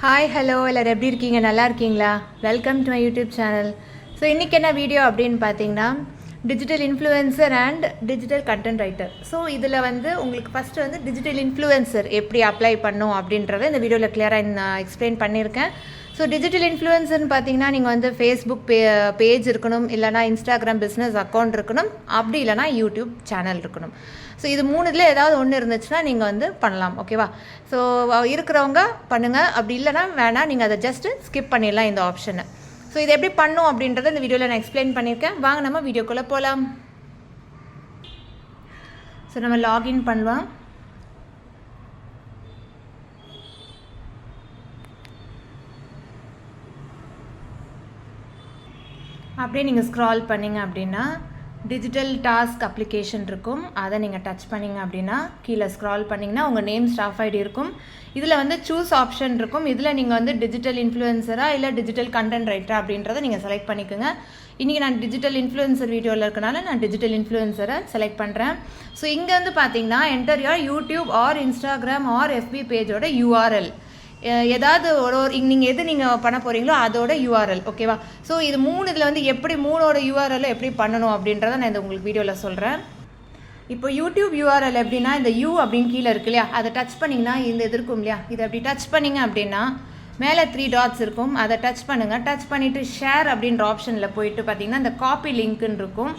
Hi hello எல்லோரும் எப்படி இருக்கீங்க? நல்லா இருக்கீங்களா? Welcome to my YouTube channel so இன்றைக்கி என்ன வீடியோ அப்படின்னு பார்த்தீங்கன்னா digital influencer and digital content writer so இதில் வந்து உங்களுக்கு ஃபஸ்ட்டு வந்து டிஜிட்டல் இன்ஃப்ளூயன்சர் எப்படி அப்ளை பண்ணும் அப்படின்றத இந்த வீடியோவில் கிளியராக நான் எக்ஸ்பிளைன் பண்ணியிருக்கேன். ஸோ டிஜிட்டல் இன்ஃப்ளூயன்சர்னு பார்த்தீங்கன்னா நீங்கள் வந்து ஃபேஸ்புக் பே பேஜ் இருக்கணும் இல்லைனா இன்ஸ்டாகிராம் பிஸ்னஸ் அக்கௌண்ட் இருக்கணும் அப்படி இல்லைனா யூடியூப் சேனல் இருக்கணும். ஸோ இது மூணுல ஏதாவது ஒன்று இருந்துச்சுன்னா நீங்கள் வந்து பண்ணலாம் ஓகேவா ஸோ இருக்கிறவங்க பண்ணுங்கள் அப்படி இல்லைனா வேணாம் நீங்கள் அதை ஜஸ்ட்டு ஸ்கிப் பண்ணிடலாம் இந்த ஆப்ஷனை ஸோ இது எப்படி பண்ணும் அப்படின்றத இந்த வீடியோவில் நான் எக்ஸ்பிளைன் பண்ணியிருக்கேன். வாங்க நம்ம வீடியோக்குள்ளே போகலாம் ஸோ நம்ம லாகின் பண்ணலாம். அப்படியே நீங்கள் ஸ்க்ரால் பண்ணிங்க அப்படின்னா டிஜிட்டல் டாஸ்க் அப்ளிகேஷன் இருக்கும். அதை நீங்கள் டச் பண்ணிங்க அப்படின்னா கீழே ஸ்க்ரால் பண்ணிங்கன்னா உங்கள் நேம் ஸ்டாஃப் ஐடி இருக்கும். இதில் வந்து சூஸ் ஆப்ஷன் இருக்கும். இதில் நீங்கள் வந்து டிஜிட்டல் இன்ஃப்ளூயன்சராக இல்லை டிஜிட்டல் கண்டென்ட் ரைட்டரா அப்படின்றத நீங்கள் செலக்ட் பண்ணிக்கோங்க. இன்றைக்கி நான் டிஜிட்டல் இன்ஃப்ளூயன்சர் வீடியோவில் இருக்கனால நான் டிஜிட்டல் இன்ஃப்ளூயன்சரை செலக்ட் பண்ணுறேன் ஸோ இங்கே வந்து பார்த்தீங்கன்னா enter your YouTube or Instagram or FB பேஜோட URL ஏதாவது ஒரு ஒரு நீங்கள் எது நீங்கள் பண்ண போகிறீங்களோ அதோட யூஆர்எல் ஓகேவா ஸோ இது மூணு இதில் வந்து எப்படி மூணோட யூஆர்எல் எப்படி பண்ணணும் அப்படின்றத நான் இந்த உங்களுக்கு வீடியோவில் சொல்கிறேன் இப்போ யூடியூப் யூஆர்எல் எப்படின்னா இந்த யூ அப்படின்னு கீழே இருக்கு இல்லையா? அதை டச் பண்ணிங்கன்னா இந்த இது இருக்கும் இல்லையா? இதை அப்படி டச் பண்ணிங்க அப்படின்னா மேலே த்ரீ டாட்ஸ் இருக்கும். அதை டச் பண்ணுங்கள் டச் பண்ணிவிட்டு ஷேர் அப்படின்ற ஆப்ஷனில் போயிட்டு பார்த்தீங்கன்னா இந்த காப்பி லிங்க்குன்னு இருக்கும்.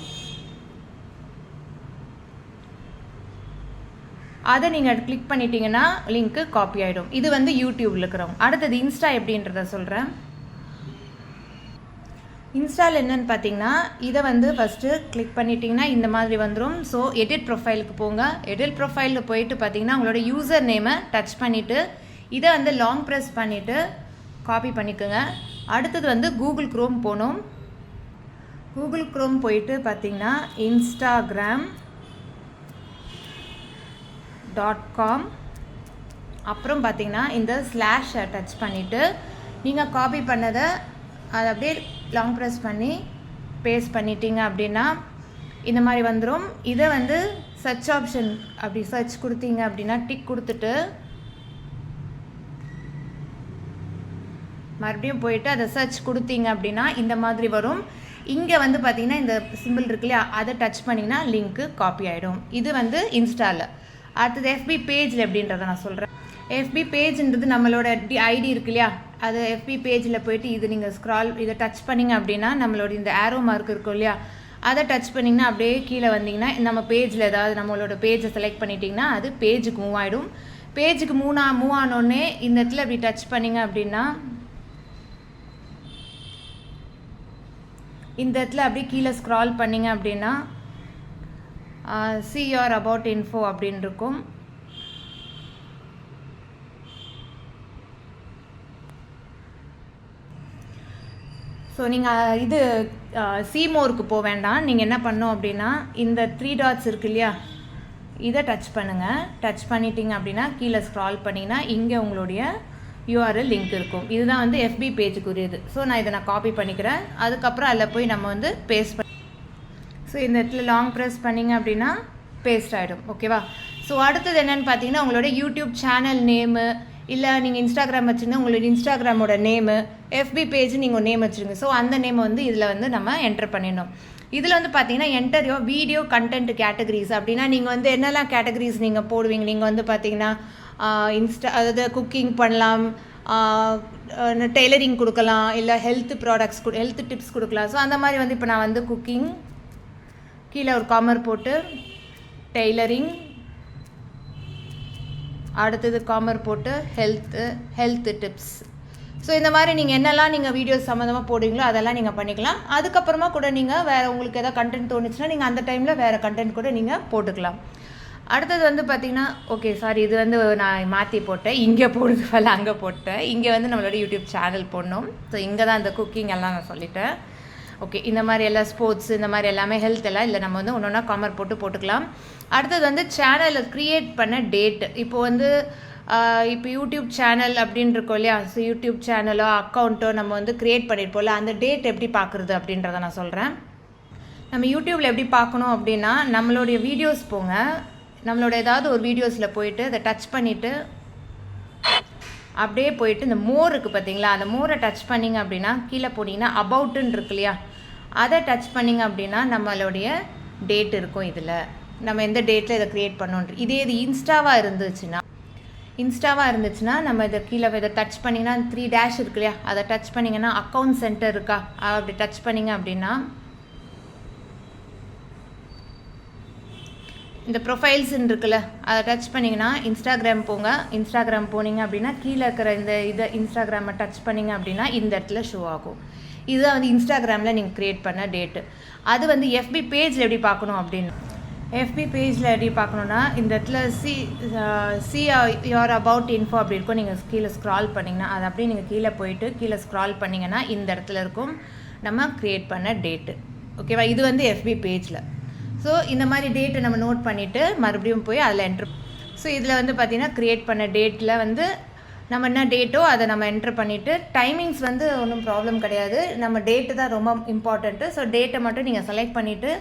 அதை நீங்கள் கிளிக் பண்ணிட்டீங்கன்னா லிங்க்கு காப்பி ஆகிடும் இது வந்து யூடியூப்ல இருக்கிறவங்க. அடுத்தது இன்ஸ்டா எப்படின்றத சொல்கிறேன் இன்ஸ்டால் என்னன்னு பார்த்தீங்கன்னா இதை வந்து ஃபஸ்ட்டு கிளிக் பண்ணிட்டீங்கன்னா இந்த மாதிரி வந்துடும் ஸோ எடிட் ப்ரொஃபைலுக்கு போங்க. எடிட் ப்ரொஃபைலில் போயிட்டு பார்த்தீங்கன்னா உங்களோட யூசர் நேமை டச் பண்ணிவிட்டு இதை வந்து லாங் ப்ரெஸ் பண்ணிவிட்டு காப்பி பண்ணிக்கோங்க. அடுத்தது வந்து கூகுள் க்ரோம் போகணும். கூகுள் க்ரோம் போயிட்டு பார்த்தீங்கன்னா இன்ஸ்டாகிராம் டாட் காம் அப்புறம் பார்த்தீங்கன்னா இந்த ஸ்லாஷை டச் பண்ணிவிட்டு நீங்கள் காப்பி பண்ணதை அதை அப்படியே லாங் ப்ரெஸ் பண்ணி பேஸ்ட் பண்ணிட்டீங்க அப்படின்னா இந்த மாதிரி வந்துடும் இதை வந்து சர்ச் ஆப்ஷன் அப்படி சர்ச் கொடுத்தீங்க அப்படின்னா டிக் கொடுத்துட்டு மறுபடியும் போயிட்டு அதை சர்ச் கொடுத்தீங்க அப்படின்னா இந்த மாதிரி வரும். இங்கே வந்து பார்த்தீங்கன்னா இந்த சிம்பிள் இருக்கு இல்லையா அதை டச் பண்ணிங்கன்னா லிங்க்கு காப்பி ஆகிடும் இது வந்து இன்ஸ்டாவில் அடுத்தது எஃபி பேஜில் எப்படின்றத நான் சொல்கிறேன் எஃபி பேஜ்ன்றது நம்மளோட டி ஐடி இருக்கு இல்லையா? அது எஃபி பேஜில் போயிட்டு இது நீங்கள் ஸ்க்ரால் இதை டச் பண்ணிங்க அப்படின்னா நம்மளோட இந்த ஆரோ மார்க் இருக்கும் இல்லையா? அதை டச் பண்ணிங்கன்னா அப்படியே கீழே வந்தீங்கன்னா நம்ம பேஜில் ஏதாவது நம்மளோட பேஜை செலக்ட் பண்ணிட்டீங்கன்னா அது பேஜுக்கு மூவ் ஆகிடும் பேஜுக்கு மூணா மூவ் ஆனோடனே இந்த இடத்துல அப்படி டச் பண்ணிங்க அப்படின்னா இந்த இடத்துல அப்படியே கீழே ஸ்க்ரால் பண்ணிங்க அப்படின்னா சி யோர் அபவுட் இன்ஃபோ அப்படின்னு இருக்கும் ஸோ நீங்கள் இது சிமோருக்கு போக வேண்டாம். நீங்கள் என்ன பண்ணோம் அப்படின்னா இந்த த்ரீ டாட்ஸ் இருக்கு இல்லையா? இதை டச் பண்ணுங்கள் டச் பண்ணிட்டீங்க அப்படின்னா கீழே ஸ்க்ரால் பண்ணிங்கன்னா இங்கே உங்களுடைய யூஆர்எல் லிங்க் இருக்கும். இதுதான் வந்து எஃபி பேஜுக்குரியது ஸோ நான் இதை நான் காப்பி பண்ணிக்கிறேன். அதுக்கப்புறம் அதில் போய் நம்ம வந்து பேஸ்ட் பண்ணி ஸோ இந்த இடத்துல லாங் ப்ரெஸ் பண்ணிங்க அப்படின்னா பேஸ்ட் ஆகிடும் ஓகேவா ஸோ அடுத்தது என்னென்னு பார்த்தீங்கன்னா உங்களோட யூடியூப் சேனல் நேமு இல்லை நீங்கள் இன்ஸ்டாகிராம் வச்சுருந்தா உங்களோட இன்ஸ்டாகிராமோட நேமு எஃபி பேஜ் நீங்கள் நேம் வச்சுருங்க. ஸோ அந்த நேமை வந்து இதில் வந்து நம்ம என்டர் பண்ணிடணும். இதில் வந்து பார்த்தீங்கன்னா enter your video content categories அப்படின்னா நீங்கள் வந்து என்னெல்லாம் கேட்டகரிஸ் நீங்கள் போடுவீங்க? நீங்கள் வந்து பார்த்தீங்கன்னா இன்ஸ்டா அதாவது குக்கிங் பண்ணலாம் டெய்லரிங் கொடுக்கலாம் இல்லை ஹெல்த் ப்ராடக்ட்ஸ் ஹெல்த் டிப்ஸ் கொடுக்கலாம். ஸோ அந்த மாதிரி வந்து இப்போ நான் வந்து குக்கிங் கீழே ஒரு காமர் போட்டு டெய்லரிங். அடுத்தது காமர் போட்டு ஹெல்த்து ஹெல்த் டிப்ஸ். ஸோ இந்த மாதிரி நீங்கள் என்னெல்லாம் நீங்கள் வீடியோஸ் சம்மந்தமாக போடுவீங்களோ அதெல்லாம் நீங்கள் பண்ணிக்கலாம். அதுக்கப்புறமா கூட நீங்கள் வேறு உங்களுக்கு எதாவது கண்டென்ட் தோணுச்சுன்னா நீங்கள் அந்த டைமில் வேறு கண்டென்ட் கூட நீங்கள் போட்டுக்கலாம். அடுத்தது வந்து பார்த்திங்கன்னா ஓகே சாரி இது வந்து நான் மாற்றி போட்டேன். இங்கே போடுறது போல் அங்கே போட்டேன். இங்கே வந்து நம்மளோட யூடியூப் சேனல் போடணும். ஸோ இங்கே தான் இந்த குக்கிங் எல்லாம் நான் சொல்லிட்டேன். ஓகே இந்த மாதிரி எல்லாம் ஸ்போர்ட்ஸ் இந்த மாதிரி எல்லாமே ஹெல்த் எல்லாம் இல்லை. நம்ம வந்து ஒன்று ஒன்றா காமர் போட்டு போட்டுக்கலாம். அடுத்தது வந்து சேனலில் க்ரியேட் பண்ண டேட் இப்போ வந்து இப்போ யூடியூப் சேனல் அப்படின்னு இருக்கோம் இல்லையா? ஸோ யூடியூப் சேனலோ அக்கௌண்ட்டோ நம்ம வந்து க்ரியேட் பண்ணியிருப்போம்ல அந்த டேட் எப்படி பார்க்குறது அப்படின்றத நான் சொல்கிறேன் நம்ம யூடியூப்பில் எப்படி பார்க்கணும் அப்படின்னா நம்மளுடைய வீடியோஸ் போங்க. நம்மளோட ஏதாவது ஒரு வீடியோஸில் போயிட்டு அதை டச் பண்ணிவிட்டு அப்படியே போயிட்டு இந்த மோர் இருக்குது பார்த்தீங்களா? அந்த மோரை டச் பண்ணிங்க அப்படின்னா கீழே போனீங்கன்னா அபவுட்டுன்னு இருக்கு இல்லையா? அதை டச் பண்ணிங்க அப்படின்னா நம்மளுடைய டேட் இருக்கும் இதில். நம்ம எந்த டேட்டில் இதை க்ரியேட் பண்ணோன்ற இதே இது இன்ஸ்டாவாக இருந்துச்சுன்னா இன்ஸ்டாவாக இருந்துச்சுன்னா நம்ம இதை கீழே இதை டச் பண்ணிங்கன்னா த்ரீ டேஷ் இருக்கு இல்லையா? அதை டச் பண்ணிங்கன்னா அக்கௌண்ட் சென்டர் இருக்கா? அப்படி டச் பண்ணிங்க அப்படின்னா இந்த ப்ரொஃபைல்ஸ்ன்னு இருக்குல்ல அதை டச் பண்ணிங்கன்னா இன்ஸ்டாகிராம் போங்க. இன்ஸ்டாகிராம் போனீங்க அப்படின்னா கீழே இருக்கிற இந்த இதை இன்ஸ்டாகிராமை டச் பண்ணிங்க அப்படின்னா இந்த இடத்துல ஷோ ஆகும். இதுதான் வந்து இன்ஸ்டாகிராமில் நீங்கள் க்ரியேட் பண்ண டேட்டு அது வந்து எஃபி பேஜில் எப்படி பார்க்கணும் அப்படின்னு? எஃபி பேஜில் எப்படி பார்க்கணுன்னா இந்த இடத்துல see see your about info அப்படி இருக்கும். நீங்கள் கீழே ஸ்க்ரால் பண்ணிங்கன்னா அது அப்படியே நீங்கள் கீழே போயிட்டு கீழே ஸ்க்ரால் பண்ணிங்கன்னா இந்த இடத்துல இருக்கும். நம்ம க்ரியேட் பண்ண டேட்டு ஓகேவா இது வந்து எஃபி பேஜில் ஸோ இந்த மாதிரி டேட்டை நம்ம நோட் பண்ணிவிட்டு மறுபடியும் போய் அதில் என்ட்ரு ஸோ இதில் வந்து பார்த்திங்கன்னா க்ரியேட் பண்ண டேட்டில் வந்து நம்ம என்ன டேட்டோ அதை நம்ம என்ட்ரு பண்ணிவிட்டு டைமிங்ஸ் வந்து ஒன்றும் ப்ராப்ளம் கிடையாது. நம்ம டேட்டு தான் ரொம்ப இம்பார்ட்டண்ட்டு ஸோ டேட்டை மட்டும் நீங்கள் செலக்ட் பண்ணிவிட்டு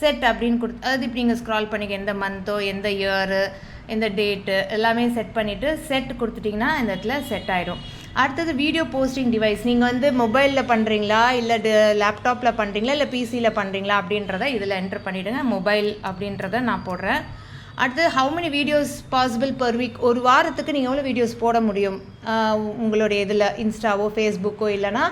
செட் அப்படின்னு கொடுத்து அதாவது இப்போ நீங்கள் ஸ்க்ரால் பண்ணிக்க எந்த மந்த்தோ எந்த இயரு எந்த டேட்டு எல்லாமே செட் பண்ணிவிட்டு செட் கொடுத்துட்டிங்கன்னா இந்த இடத்துல செட் ஆகிடும் அடுத்தது வீடியோ போஸ்டிங் டிவைஸ் நீங்கள் வந்து மொபைலில் பண்ணுறீங்களா இல்லை லேப்டாப்பில் பண்ணுறீங்களா இல்லை பிசியில் பண்ணுறீங்களா அப்படின்றத இதில் என்ட்ரு பண்ணிவிடுங்க மொபைல் அப்படின்றத நான் போடுறேன். அடுத்தது how many videos possible per week ஒரு வாரத்துக்கு நீங்கள் எவ்வளோ வீடியோஸ் போட முடியும்? உங்களுடைய இதில் இன்ஸ்டாவோ ஃபேஸ்புக்கோ இல்லைனா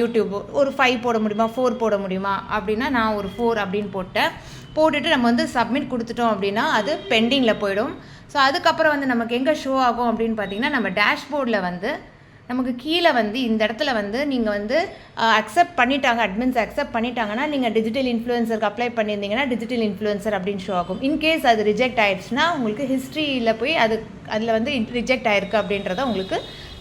யூடியூபோ ஒரு ஃபைவ் போட முடியுமா? ஃபோர் போட முடியுமா? அப்படின்னா நான் ஒரு ஃபோர் அப்படின்னு போட்டேன். போட்டுட்டு நம்ம வந்து சப்மிட் கொடுத்துட்டோம் அப்படின்னா அது பெண்டிங்கில் போயிடும். ஸோ அதுக்கப்புறம் வந்து நமக்கு எங்கே ஷோ ஆகும் அப்படின்னு பார்த்தீங்கன்னா நம்ம டேஷ்போர்டில் வந்து நமக்கு கீழே வந்து இந்த இடத்துல வந்து நீங்கள் வந்து அக்செப்ட் பண்ணிட்டாங்க அட்மின்ஸ் அக்செப்ட் பண்ணிட்டாங்கன்னா நீங்கள் டிஜிட்டல் இன்ஃப்ளூயன்சருக்கு அப்ளை பண்ணியிருந்தீங்கன்னா டிஜிட்டல் இன்ஃப்ளூயன்சர் அப்படின்னு ஷோ ஆகும். இன்கேஸ் அது ரிஜெக்ட் ஆயிடுச்சுன்னா உங்களுக்கு ஹிஸ்ட்ரியில் போய் அது அதில் வந்து ரிஜெக்ட் ஆயிருக்கு அப்படின்றத உங்களுக்கு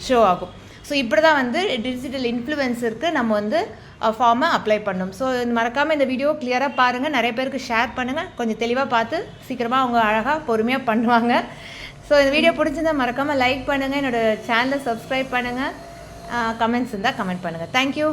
ஷோ ஆகும். ஸோ இப்படி தான் வந்து டிஜிட்டல் இன்ஃப்ளூயன்ஸருக்கு நம்ம வந்து ஃபார்மை அப்ளை பண்ணணும் ஸோ மறக்காமல் இந்த வீடியோ கிளியராக பாருங்கள் நிறைய பேருக்கு ஷேர் பண்ணுங்கள் கொஞ்சம் தெளிவாக பார்த்து சீக்கிரமாக அவங்க அழகாக பொறுமையாக பண்ணுவாங்க. ஸோ இந்த வீடியோ பிடிச்சிருந்தா மறக்காமல் லைக் பண்ணுங்கள் என்னோடய சேனலை சப்ஸ்கிரைப் பண்ணுங்கள் கமெண்ட்ஸ் இருந்தால் கமெண்ட் பண்ணுங்கள் தேங்க்யூ